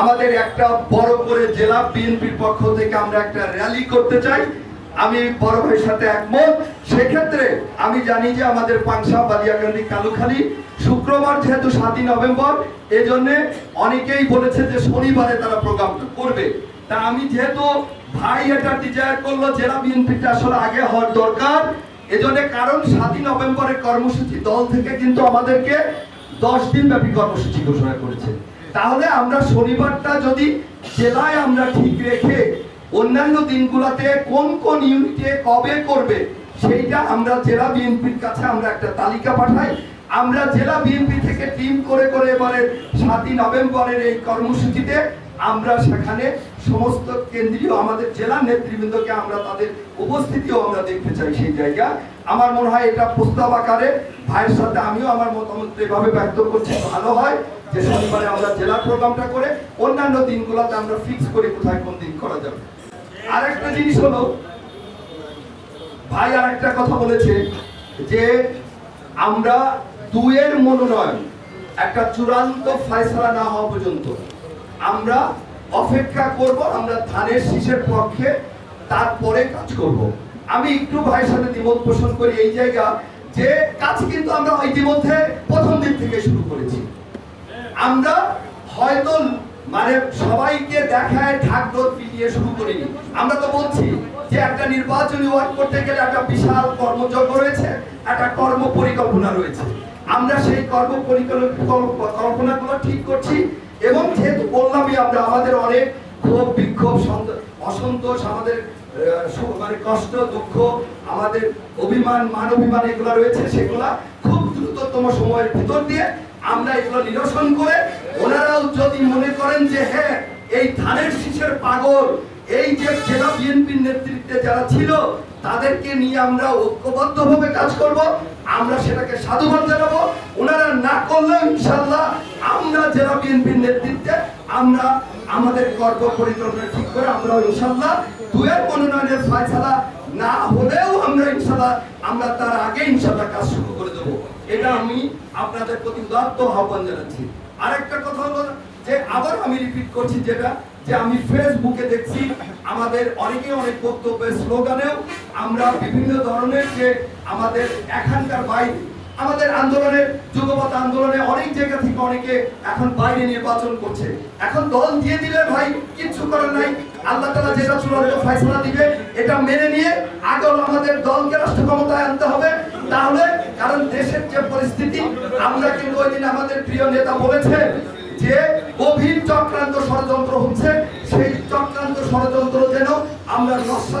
আমাদের একটা বড় করে জেলা বিএনপির পক্ষ থেকে আমরা একটা র্যালি করতে চাই। আমি বড় ভাইয়ের সাথে একমত। সেক্ষেত্রে আমি জানি যে আমাদের পাংশা বালিয়াকান্দি কালুখালী শুক্রবার যেহেতু সাতই নভেম্বর, এজন্য অনেকেই বলেছে যে শনিবারে তারা প্রোগ্রামটা করবে। তা আমি যেহেতু ভাই এটা ডিজায়ার করল, জেলা বিএনপিটা আসলে আগে হওয়ার দরকার। এজন্য কারণ সাতই নভেম্বরের কর্মসূচি দল থেকে কিন্তু আমাদেরকে দশ দিন ব্যাপী কর্মসূচি ঘোষণা করেছে। তাহলে আমরা শনিবারটা যদি জেলায় আমরা ঠিক রেখে অন্যান্য দিনগুলোতে কোন কোন ইউনিটে কবে করবে, সেইটা আমরা জেলা বিএনপির কাছে আমরা একটা তালিকা পাঠাই। আমরা জেলা বিএনপি থেকে টিম করে করে এবারে সাতই নভেম্বরের এই কর্মসূচিতে আমরা সেখানে সমস্ত কেন্দ্রীয় আমাদের জেলা নেতৃবৃন্দকে আমরা তাদের উপস্থিতিও আমরা দেখতে চাই সেই জায়গা। আমার মনে হয় এটা প্রস্তাব আকারে ভাইয়ের সাথে আমিও আমার মতামত এভাবে ব্যক্ত করছি, ভালো হয় যে শনিবারে আমরা জেলা প্রোগ্রামটা করে অন্যান্য দিনগুলোতে আমরা ফিক্স করি কোথায় কোন দিন করা যাবে। আরেকটা জিনিস হলো, ভাই আর একটা কথা বলেছে যে আমরা দুয়ের মনোনয়ন, একটা চূড়ান্ত ফয়সালা না হওয়া পর্যন্ত। আমরা অপেক্ষা করব, আমরা ধানের শীষের পক্ষে তারপরে কাজ করব। আমি একটু ভাইয়ের সাথে দ্বিমত পোষণ করি এই জায়গা, যে কাজ কিন্তু আমরা ইতিমধ্যে প্রথম দিন থেকে শুরু করেছি। আমরা হয়তো মানে সবাইকে দেখায় ঢাকঢোল পিটিয়ে শুরু করিনি। আমরা তো বলছি যে একটা নির্বাচনী ওয়ার্ক করতে গেলে একটা বিশাল কর্মযজ্ঞ রয়েছে, একটা কর্ম পরিকল্পনা রয়েছে। আমরা সেই কর্ম পরিকল্পনাগুলো ঠিক করছি এবং যেহেতু বললামই আমরা আমাদের অনেক ক্ষোভ, বিক্ষোভ অসন্তোষ, আমাদের মানে কষ্ট, দুঃখ, আমাদের অভিমান, মান অভিমান এগুলো রয়েছে, সেগুলা খুব দ্রুততম সময়ের ভিতর দিয়ে আমরা এগুলো নিরসন করে ওনারাও যদি মনে করেন যে হ্যাঁ এই ধানের শীষের পাগল, এই যে জেলা বিএনপির নেতৃত্বে যারা ছিল তাদেরকে নিয়ে আমরা ঐক্যবদ্ধভাবে কাজ করব, আমরা সেটাকে সাধুবাদ জানাব। ওনারা না করলেও ইনশাল্লাহ আমরা জেলা বিএনপির নেতৃত্বে, আমরা আমাদের কর্ম পরিকল্পনা ঠিক করে আমরা ইনশাল্লাহ দুয়ের মনোনয়নের ফয়সালা না হলেও আমরা ইনশাল্লাহ আমরা তার আগে ইনশাল্লাহ কাজ শুরু করে দেবো। এটা আমি আপনাদের প্রতি উদাত্ত আহ্বান জানাচ্ছি। আরেকটা কথা হলো যে, আবার আমি রিপিট করছি যেটা যে আমি ফেসবুকে দেখছি আমাদের অনেকে অনেক বক্তব্যের স্লোগানেও আমরা বিভিন্ন ধরনের যে আমাদের এখানকার বাইরে, আমাদের আন্দোলনের যুগপথ আন্দোলনে অনেক জায়গা থেকে অনেকে এখন বাইরে নির্বাচন করছে। এখন দল দিয়ে দিলে ভাই কিচ্ছু করার নাই। আল্লাহ তালা যেটা চূড়ান্ত ফয়সলা দিবে, এটা মেনে নিয়ে আগে হলো আমাদের দলকে রাষ্ট্র ক্ষমতায় আনতে হবে। তাহলে কারণ দেশের যে পরিস্থিতি, আমরা কিন্তু ওই দিন আমাদের প্রিয় নেতা বলেছে চক্রান্ত ষড়যন্ত্র হচ্ছে সেই চক্রান্ত ষড়যন্ত্র যেন আমরা নস্বাত